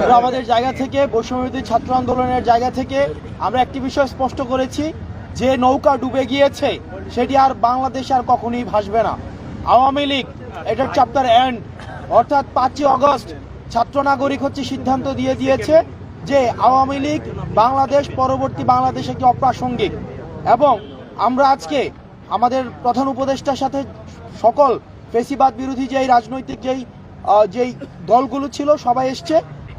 আমরা আমাদের জায়গা থেকে বৈষম্যবিরোধী ছাত্র আন্দোলনের জায়গা থেকে আমরা একটি বিষয় স্পষ্ট করেছি, যে নৌকা ডুবে গিয়েছে, সেটি আর বাংলাদেশে আর কখনই ভাসবে না। আওয়ামী লীগ, এটার চ্যাপ্টার এন্ড অর্থাৎ পাঁচই অগস্ট ছাত্র নাগরিক হচ্ছে সিদ্ধান্ত দিয়ে দিয়েছে যে আওয়ামী লীগ বাংলাদেশ, পরবর্তী বাংলাদেশ একটি অপ্রাসঙ্গিক। এবং আমরা আজকে আমাদের প্রধান উপদেষ্টার সাথে সকল ফেসিবাদ বিরোধী যেই রাজনৈতিক যেই যেই দলগুলো ছিল, সবাই এসছে।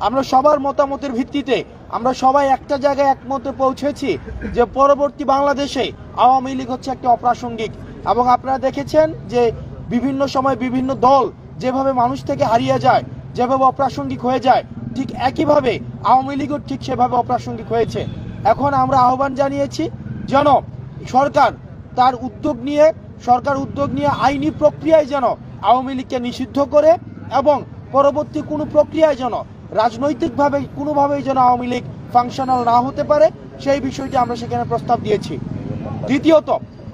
আমরা সবার মতামতের ভিত্তিতে আমরা সবাই একটা জায়গায় একমতে পৌঁছেছি যে পরবর্তী বাংলাদেশে আওয়ামী লীগ হচ্ছে একটা অপ্রাসঙ্গিক। এবং আপনারা দেখেছেন যে বিভিন্ন সময় বিভিন্ন দল যেভাবে মানুষ থেকে হারিয়ে যায়, যেভাবে অপ্রাসঙ্গিক হয়ে যায়, ঠিক একইভাবে আওয়ামী লীগও ঠিক সেভাবে অপ্রাসঙ্গিক হয়েছে। এখন আমরা আহ্বান জানিয়েছি যেন সরকার তার উদ্যোগ নিয়ে, সরকার উদ্যোগ নিয়ে আইনি প্রক্রিয়ায় যেন আওয়ামী লীগকে নিষিদ্ধ করে এবং পরবর্তী কোনো প্রক্রিয়ায় যেন রাজনৈতিকভাবে কোনোভাবেই যেন আওয়ামী লীগ ফাংশনাল না হতে পারে, সেই বিষয়টি আমরা সেখানে প্রস্তাব দিয়েছি। দ্বিতীয়ত,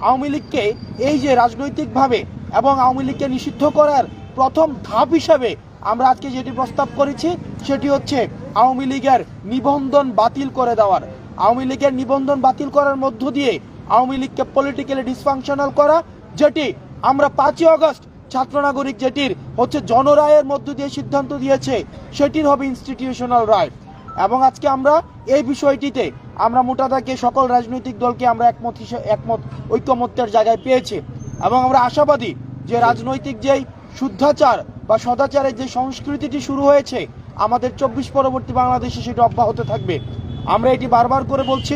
আওয়ামী লীগকে এই যে রাজনৈতিকভাবে এবং আওয়ামী লীগকে নিষিদ্ধ করার প্রথম ধাপ হিসাবে আমরা আজকে যেটি প্রস্তাব করেছি, সেটি হচ্ছে আওয়ামী লীগের নিবন্ধন বাতিল করে দেওয়ার। আওয়ামী লীগের নিবন্ধন বাতিল করার মধ্য দিয়ে আওয়ামী লীগকে পলিটিক্যালি ডিসফাংশনাল করা, যেটি আমরা পাঁচই অগস্ট ছাত্র নাগরিক যেটির হচ্ছে জনরায়ের মধ্য দিয়ে সিদ্ধান্ত দিয়েছে, সেটির হবে ইনস্টিটিউশনাল রায় এবং আজকে আমরা এই বিষয়টিতে আমরা মোটাদাকে সকল রাজনৈতিক দলকে আমরা একমত একমত, ঐক্যমত্যের জায়গায় পেয়েছি। এবং আমরা আশাবাদী যে রাজনৈতিক যেই শুদ্ধাচার বা সদাচারের যে সংস্কৃতিটি শুরু হয়েছে, আমাদের চব্বিশ পরবর্তী বাংলাদেশে সেটা অব্যাহত থাকবে। আমরা এটি বারবার করে বলছি,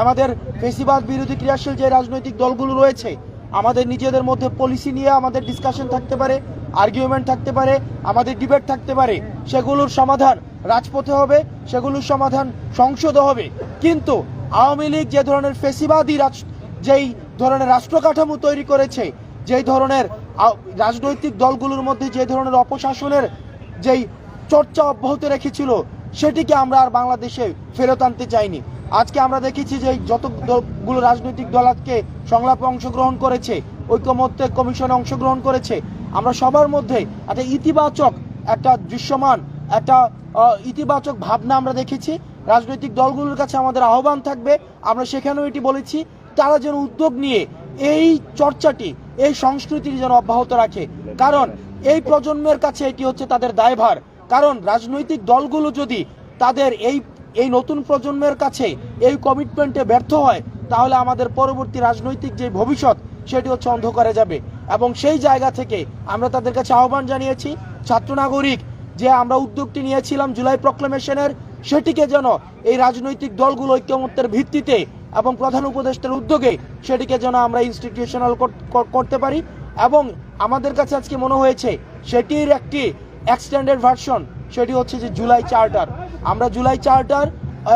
আমাদের ফেসিবাদ বিরোধী ক্রিয়াশীল যে রাজনৈতিক দলগুলো রয়েছে আমাদের নিজেদের মধ্যে পলিসি নিয়ে আমাদের ডিসকাশন থাকতে পারে আর্গুমেন্ট থাকতে পারে, আমাদের ডিবেট থাকতে পারে, সেগুলোর সমাধান রাজপথে হবে, সেগুলোর সমাধান সংসদে হবে। কিন্তু আওয়ামী লীগ যে ধরনের ফেসিবাদী রাজ, যেই ধরনের রাষ্ট্র কাঠামো তৈরি করেছে, যেই ধরনের রাজনৈতিক দলগুলোর মধ্যে যে ধরনের অপশাসনের যেই চর্চা অব্যাহত রেখেছিল, সেটিকে আমরা আর বাংলাদেশে ফেরত আনতে চাইনি। আজকে আমরা দেখেছি যে যত দলগুলো রাজনৈতিক দল আজকে সংলাপে অংশগ্রহণ করেছে, ঐক্যমত্যে কমিশনে অংশগ্রহণ করেছে, আমরা সবার মধ্যে একটা ইতিবাচক একটা দৃশ্যমান, একটা ইতিবাচক ভাবনা আমরা দেখেছি। রাজনৈতিক দলগুলোর কাছে আমাদের আহ্বান থাকবে, আমরা সেখানেও এটি বলেছি, তারা যেন উদ্যোগ নিয়ে এই চর্চাটি, এই সংস্কৃতিটি যেন অব্যাহত রাখে। কারণ এই প্রজন্মের কাছে এটি হচ্ছে তাদের দায়ভার। কারণ রাজনৈতিক দলগুলো যদি তাদের এই এই নতুন প্রজন্মের কাছে এই কমিটমেন্টে ব্যর্থ হয়, তাহলে আমাদের পরবর্তী রাজনৈতিক যে ভবিষ্যৎ, সেটি হচ্ছে অন্ধকারে যাবে। এবং সেই জায়গা থেকে আমরা তাদের কাছে আহ্বান জানিয়েছি, ছাত্র নাগরিক, যে আমরা উদ্যোগটি নিয়েছিলাম জুলাই প্রক্লেমেশনের সেটিকে যেন এই রাজনৈতিক দলগুলো ঐক্যমত্যের ভিত্তিতে এবং প্রধান উপদেষ্টার উদ্যোগে সেটিকে যেন আমরা ইনস্টিটিউশনাল করতে পারি। এবং আমাদের কাছে আজকে মনে হয়েছে, সেটির একটি এক্সটেন্ডেড ভার্সন সেটি হচ্ছে যে জুলাই চার্টার আমরা জুলাই চার্টার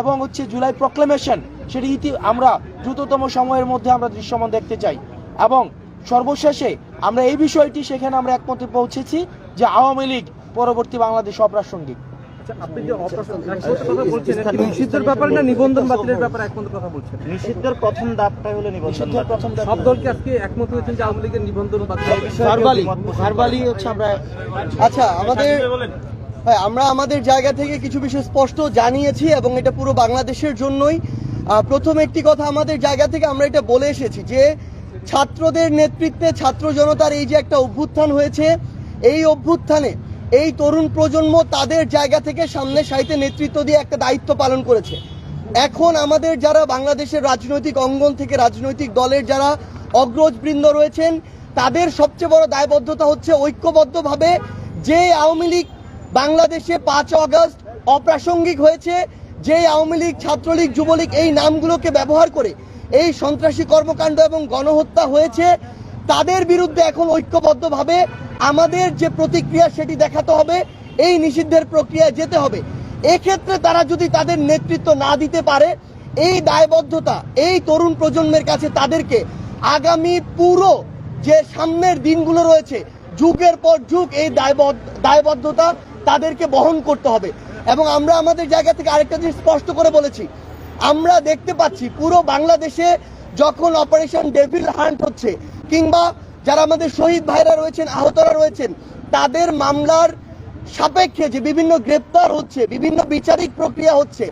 এবং হচ্ছে জুলাই প্রক্লেমেশন সেটি ইতি আমরা দ্রুততম সময়ের মধ্যে আমরা দৃশ্যমান দেখতে চাই। এবং সর্বশেষে আমরা এই বিষয়টি সেখানে আমরা একমতে পৌঁছেছি যে আওয়ামী লীগ পরবর্তী বাংলাদেশ অপ্রাসঙ্গিক। আচ্ছা, আপনি যে অপ্রাসঙ্গিক একমত কথা বলছেন এটা কি নিষিদ্ধের ব্যাপারে না নিবন্ধন বাতিলের ব্যাপারে একমত কথা বলছেন? নিষিদ্ধের প্রথম ধাপটাই হলো নিবন্ধন প্রথম সব দলকে আজকে একমত হয়েছেন যে আওয়ামী লীগের নিবন্ধন বাতিল হবে। ভার্বালি ভার্বালি হচ্ছে আমরা আচ্ছা আমাদের হ্যাঁ আমরা আমাদের জায়গা থেকে কিছু বিষয় স্পষ্ট জানিয়েছি এবং এটা পুরো বাংলাদেশের জন্যই। প্রথম একটি কথা আমাদের জায়গা থেকে আমরা এটা বলে এসেছি যে, ছাত্রদের নেতৃত্বে ছাত্র জনতার এই যে একটা অভ্যুত্থান হয়েছে, এই অভ্যুত্থানে এই তরুণ প্রজন্ম তাদের জায়গা থেকে সামনে সাইতে নেতৃত্ব দিয়ে একটা দায়িত্ব পালন করেছে। এখন আমাদের যারা বাংলাদেশের রাজনৈতিক অঙ্গন থেকে রাজনৈতিক দলের যারা অগ্রজবৃন্দ রয়েছেন, তাদের সবচেয়ে বড় দায়বদ্ধতা হচ্ছে ঐক্যবদ্ধভাবে যে আওয়ামী লীগ বাংলাদেশে পাঁচ অগস্ট অপ্রাসঙ্গিক হয়েছে। যে আওয়ামী লীগ, ছাত্রলীগ, যুবলীগ এই নামগুলোকে ব্যবহার করে এই সন্ত্রাসী কর্মকাণ্ড এবং গণহত্যা হয়েছে, তাদের বিরুদ্ধে এখন ঐক্যবদ্ধভাবে আমাদের যে প্রতিক্রিয়া সেটি দেখাতে হবে, এই নিষিদ্ধের প্রক্রিয়ায় যেতে হবে। এক্ষেত্রে তারা যদি তাদের নেতৃত্ব না দিতে পারে, এই দায়বদ্ধতা, এই তরুণ প্রজন্মের কাছে তাদেরকে আগামী পুরো যে সামনের দিনগুলো রয়েছে, যুগের পর যুগ এই দায়বদ্ধ দায়বদ্ধতা তাদেরকে বহন করতে হবে। এবং আমরা আমাদের জায়গা থেকে আরেকটা জিনিস স্পষ্ট করে বলেছি। আমরা দেখতে পাচ্ছি পুরো বাংলাদেশে যখন অপারেশন ডেভিল হান্ট হচ্ছে, কিংবা যারা আমাদের শহীদ ভাইরা রয়েছেন, আহতরা রয়েছেন, তাদের মামলার সাপেক্ষে যে বিভিন্ন গ্রেপ্তার হচ্ছে, বিভিন্ন বিচারিক প্রক্রিয়া হচ্ছে,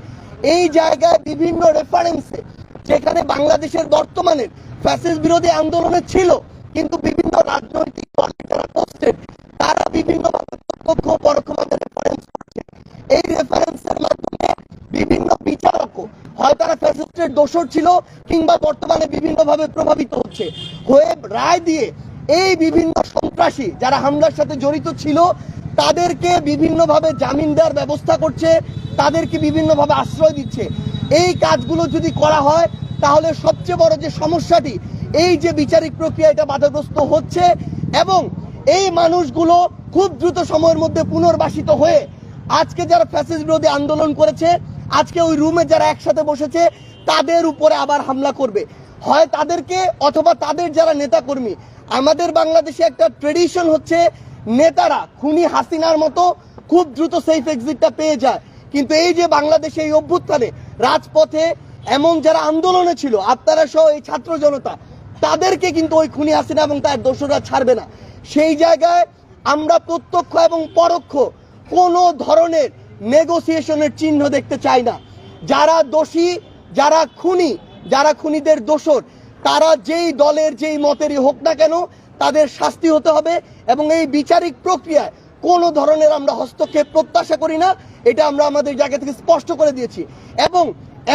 এই জায়গায় বিভিন্ন রেফারেন্সে যেখানে বাংলাদেশের বর্তমানে ফ্যাসিস্ট বিরোধী আন্দোলনে ছিল, কিন্তু বিভিন্ন রাজনৈতিক দলে যারা তারা বিভিন্নভাবে প্রত্যক্ষ পরোক্ষভাবে রেফারেন্স করছে। এই রেফারেন্সের মাধ্যমে বিভিন্ন বিচারকও, হয় তারা ফ্যাসিস্টের দোষর ছিল কিংবা বর্তমানে বিভিন্নভাবে প্রভাবিত হচ্ছে, হয়ে রায় দিয়ে এই বিভিন্ন সন্ত্রাসী যারা হামলার সাথে জড়িত ছিল, তাদেরকে বিভিন্নভাবে জামিন দেওয়ার ব্যবস্থা করছে, তাদেরকে বিভিন্নভাবে আশ্রয় দিচ্ছে। এই কাজগুলো যদি করা হয়, তাহলে সবচেয়ে বড় যে সমস্যাটি, এই যে বিচারিক প্রক্রিয়া এটা বাধাগ্রস্ত হচ্ছে এবং এই মানুষগুলো খুব দ্রুত সময়ের মধ্যে পুনর্বাসিত হয়ে আজকে যারা ফ্যাসিস্ট বিরোধী আন্দোলন করেছে, আজকে ওই রুমে যারা একসাথে বসেছে, তাদের উপরে আবার হামলা করবে। হয় তাদেরকে অথবা তাদের যারা নেতাকর্মী, আমাদের বাংলাদেশে একটা ট্রেডিশন হচ্ছে, নেতারা, খুনি হাসিনার মতো খুব দ্রুত সেফ এক্সিটটা পেয়ে যায়। কিন্তু এই যে বাংলাদেশে এই অভ্যুত্থানে, রাজপথে এমন যারা আন্দোলনে ছিল, আপনারা সহ এই ছাত্র জনতা, তাদেরকে কিন্তু ওই খুনি হাসিনা এবং তার দোষরা ছাড়বে না। সেই জায়গায় আমরা প্রত্যক্ষ এবং পরোক্ষ কোনো ধরনের নেগোসিয়েশনের চিহ্ন দেখতে চাই না। যারা দোষী, যারা খুনি, যারা খুনিদের দোষর, তারা যেই দলের যেই মতেরই হোক না কেন তাদের শাস্তি হতে হবে এবং এই বিচারিক প্রক্রিয়ায় কোনো ধরনের আমরা হস্তক্ষেপ প্রত্যাশা করি না, এটা আমরা আমাদের জায়গা থেকে স্পষ্ট করে দিয়েছি। এবং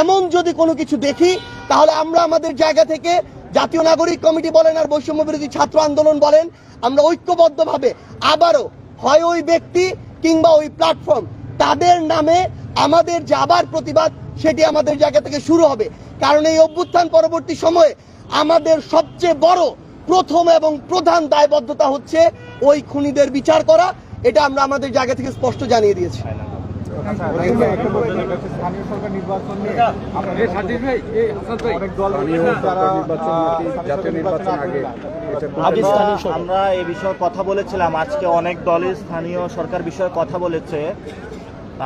এমন যদি কোনো কিছু দেখি, তাহলে আমরা আমাদের জায়গা থেকে জাতীয় নাগরিক কমিটি বলেন আর বৈষম্য বিরোধী ছাত্র আন্দোলন বলেন, আমরা ঐক্যবদ্ধভাবে আবারও হয় ওই ব্যক্তি কিংবা ওই প্ল্যাটফর্ম, তাদের নামে আমাদের যে আবার প্রতিবাদ, সেটি আমাদের জায়গা থেকে শুরু হবে। কারণ এই অভ্যুত্থান পরবর্তী সময়ে আমাদের সবচেয়ে বড় প্রথম এবং প্রধান দায়বদ্ধতা হচ্ছে ওই খুনিদের বিচার করা, এটা আমরা আমাদের জায়গা থেকে স্পষ্ট জানিয়ে দিয়েছি। দল। আমরা এই বিষয়ে কথা বলেছিলাম আজকে অনেক দলই স্থানীয় সরকার বিষয়ে কথা বলেছে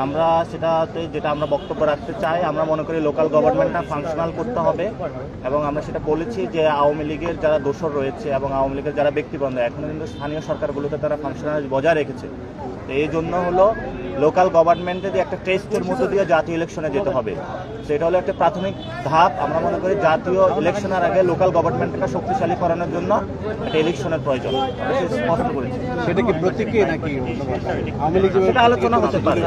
আমরা সেটাতে যেটা আমরা বক্তব্য রাখতে চাই আমরা মনে করি লোকাল গভর্নমেন্টটা ফাংশনাল করতে হবে এবং আমরা সেটা বলেছি যে আওয়ামী লীগের যারা দোষর রয়েছে এবং আওয়ামী লীগের যারা ব্যক্তিবন্ধ এখনও কিন্তু স্থানীয় সরকারগুলোতে তারা ফাংশনাল বজায় রেখেছে তো এই জন্য হলো লোকাল গভর্নমেন্টে যে একটা টেস্টের মধ্য দিয়ে জাতীয় ইলেকশনে যেতে হবে সেটা হলো একটা প্রাথমিক ধাপ। আমরা মনে করি জাতীয় ইলেকশনের আগে লোকাল গভর্নমেন্টটাকে শক্তিশালী করানোর জন্য একটা ইলেকশনের প্রয়োজন। সেটা স্পষ্ট করেছি। সেটা কি প্রতীকী নাকি? আলোচনা হতে পারে।